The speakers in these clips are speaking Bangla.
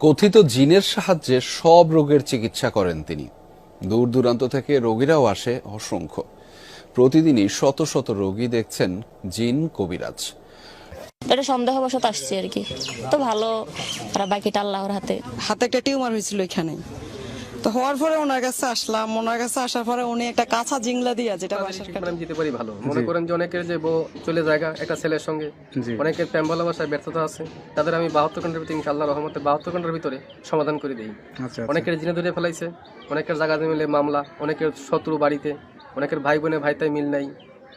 কথিত জিনের সাহায্যে সব রোগের চিকিৎসা করেন তিনি। দূর দূরান্ত থেকে রোগীরাও আসে অসংখ্য। প্রতিদিনই শত শত রোগী দেখছেন জিন কবিরাজ। এটা সন্দেহবশত আসছে আর কি। তো ভালো আর বাকিটা আল্লাহর হাতে। হাতে একটা টিউমার হয়েছিল এখানে। তো হওয়ার পরে ওনার কাছে আসলাম। ওনার কাছে আসার পরে উনি একটা কাঁচা জিংলা দিয়া যেটা বাসার কাছে ট্রিটমেন্ট পারি ভালো। মনে করেন যে অনেকের যে বউ চলে জায়গা একটা ছেলের সঙ্গে। অনেকের প্রেম ভালোবাসায় ব্যর্থতা আছে। তাদের আমি বাহাত্তর ঘণ্টার ভিতরে ইনশাল্লাহ রহমতে বাহাত্তর ঘণ্টার ভিতরে সমাধান করে দিই। আচ্ছা অনেকের জিনে ধরে ফেলাইছে অনেকের জায়গা মিলে মামলা অনেকের শত্রু বাড়িতে অনেকের ভাই বোনে ভাইতে মিল নাই।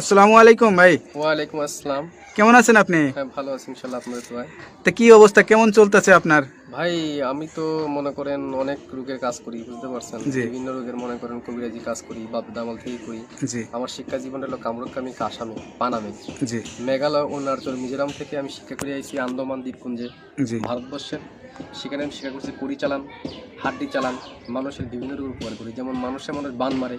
আসসালামু আলাইকুম ভাই। ওয়ালাইকুম আসসালাম। কেমন আছেন আপনি? হ্যাঁ ভালো আছি ইনশাল্লাহ আপনাদের তো তা কি অবস্থা? কেমন চলতেছে আপনার? ভাই আমি তো মনে করেন অনেক রোগের কাজ করি বুঝতে পারছেন। বিভিন্ন রোগের মনে করেন কবিরাজি কাজ করি বাপ দামাল থেকে করি আমার শিক্ষা জীবন হলো কামরুকামি কাসামে পানামে। জি। মেঘালয় অরুণাচল মিজোরাম থেকে আমি শিক্ষা করে আইছি আন্দামান দ্বীপপুঞ্জে। ভারতবর্ষের সেখানে আমি শিক্ষা করছি কড়ি চালান হাড্ডি চালান মানুষের বিভিন্ন রোগ উপকার করি। যেমন মানুষের মানুষ বান মারে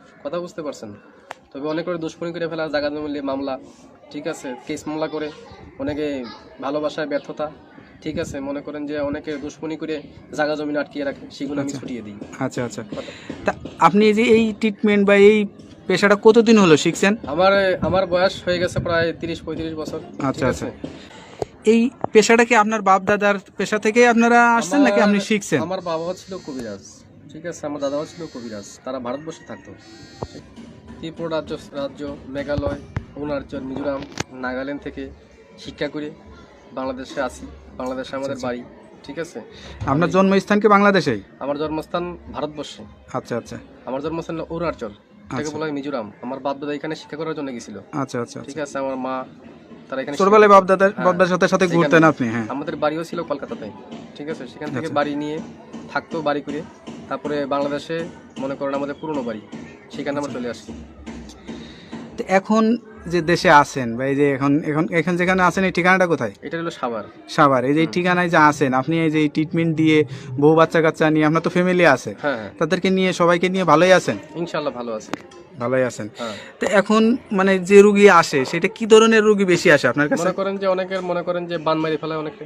কথা বুঝতে পারছেন তবে অনেক করে দুশ্মনী করে ফেলা জায়গা মিলে মামলা ঠিক আছে কেস মামলা করে অনেকে ভালোবাসায় ব্যর্থতা ঠিক আছে মনে করেন যে অনেকে দুশ্মনী করে জায়গা জমিন আটকিয়ে রাখে সেগুলো আমি ছুটিয়ে দিই। আচ্ছা আচ্ছা। তা আপনি এই যে এই ট্রিটমেন্ট বা এই পেশাটা কতদিন হলো শিখছেন? আমার আমার বয়স হয়ে গেছে প্রায় তিরিশ পঁয়ত্রিশ বছর আচ্ছা, আছে? এই পেশাটা কি আপনার বাপ দাদার পেশা থেকে আপনারা আসছেন নাকি আপনি শিখছেন? আমার বাবাও ছিল কবিরাজ। ঠিক আছে আমার দাদাও ছিল কবিরাজ তারা ভারতবর্ষে থাকতো। ত্রিপুরা রাজ্য রাজ্য মেঘালয় অরুণাচল মিজোরাম নাগাল্যান্ড থেকে শিক্ষা করে বাংলাদেশে আসি বাংলাদেশে আমাদের বাড়ি ঠিক আছে? আপনার জন্মস্থান কি বাংলাদেশেই? আমার জন্মস্থান ভারতবর্ষে। আচ্ছা আচ্ছা। আমার জন্মস্থান অরুণাচল আচ্ছা। বলা হয় মিজোরাম। আমার বাপ দাদা এখানে শিক্ষা করার জন্য গেছিল। আচ্ছা আচ্ছা ঠিক আছে আমার মা তারা এখানে ছোটবেলায় বাপ হ্যাঁ, সাথে সাথে সেখানে- ঘুরতেন আপনি হ্যাঁ। আমাদের বাড়িও ছিল কলকাতাতে ঠিক আছে? সেখান থেকে আচ্ছা। বাড়ি নিয়ে থাকতো বাড়ি করে। তারপরে বাংলাদেশে মনে করেন আমাদের পুরনো বাড়ি সেখানে আমরা চলে আসছি। তো এখন যে দেশে আছেন বা এই যে এখন এখন এখন যেখানে আছেন এই ঠিকানাটা কোথায়? এটা হলো সাভার। সাভার। এই যে এই ঠিকানায় যে আছেন আপনি এই যে এই ট্রিটমেন্ট দিয়ে বউ বাচ্চা কাচ্চা নিয়ে আপনার তো ফ্যামিলি আছে। হ্যাঁ হ্যাঁ। তাদেরকে নিয়ে সবাইকে নিয়ে ভালোই আছেন? ইনশাল্লাহ ভালো আছে। ভালোই আছেন। হ্যাঁ। তো এখন মানে যে রুগী আসে সেটা কি ধরনের রুগী বেশি আসে আপনার কাছে? মনে করেন যে অনেকের মনে করেন যে বান মারি ফেলায় অনেকে।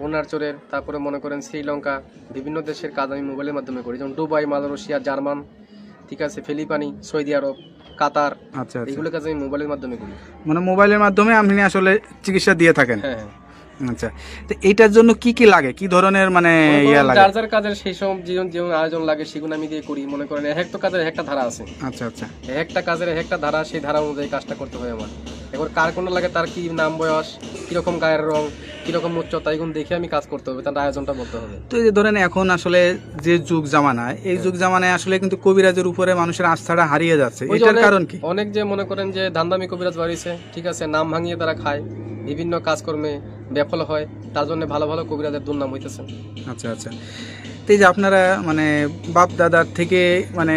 অরুণাচলের তারপরে মনে করেন শ্রীলঙ্কা বিভিন্ন দেশের কাজ আমি মোবাইলের মাধ্যমে করি। যেমন দুবাই মালয়েশিয়া জার্মান ঠিক আছে ফিলিপানি সৌদি আরব কাতার আচ্ছা আচ্ছা। এইগুলো কাজ আমি মোবাইলের মাধ্যমে করি। মানে মোবাইলের মাধ্যমে আপনি আসলে চিকিৎসা দিয়ে থাকেন? হ্যাঁ হ্যাঁ। আচ্ছা। তো এইটার জন্য কি কি লাগে? কি ধরনের মানে ইয়া লাগে? যার যার কাজের সেই সব জীবন যেমন আয়োজন লাগে সেগুলো আমি দিয়ে করি। মনে করেন এক একটা কাজের এক একটা ধারা আছে। আচ্ছা আচ্ছা। এক একটা কাজের এক একটা ধারা সেই ধারা অনুযায়ী কাজটা করতে হয় আমার। এবার কার কোন লাগে তার কি নাম বয়স? কীরকম গায়ের রং কীরকম উচ্চতা এগুলো দেখে আমি কাজ করতে হবে তার আয়োজনটা বলতে হবে। তো এই যে ধরেন এখন আসলে যে যুগ জামানায় এই যুগ জামানায় আসলে কিন্তু কবিরাজের উপরে মানুষের আস্থাটা হারিয়ে যাচ্ছে। এটার কারণ কি? অনেক যে মনে করেন যে ধান্দামি কবিরাজ বাড়িছে ঠিক আছে নাম ভাঙিয়ে তারা খায় বিভিন্ন কাজকর্মে ব্যাফল হয় তার জন্য ভালো ভালো কবিরাজের দুর্নাম হইতেছে। আচ্ছা আচ্ছা। তো এই যে আপনারা মানে বাপ দাদার থেকে মানে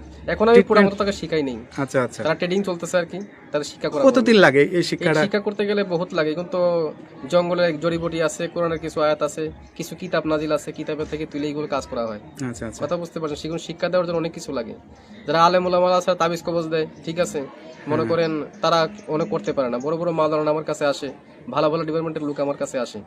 এখন আমি পুরো তাকে শিখাই নেই। আচ্ছা আচ্ছা। তারা ট্রেডিং চলতেছে আর কি তারা শিক্ষা করা কতদিন লাগে এই শিক্ষাটা? শিক্ষা করতে গেলে বহুত লাগে জঙ্গলে জড়িবটি আছে কোরআনের কিছু আয়াত আছে কিছু কিতাব নাজিল আছে কিতাবের থেকে তুলে এইগুলো কাজ করা হয়। আচ্ছা আচ্ছা। কথা বুঝতে পারছেন? সেগুলো শিক্ষা দেওয়ার জন্য অনেক কিছু লাগে। যারা আলেম ওলামারা আছে তাবিজ কবজ দেয় ঠিক আছে? মনে করেন তারা অনেক করতে পারে না। বড় বড় মালানা আমার কাছে আসে ভালো ভালো ডিপার্টমেন্টের লোক আমার কাছে আসে।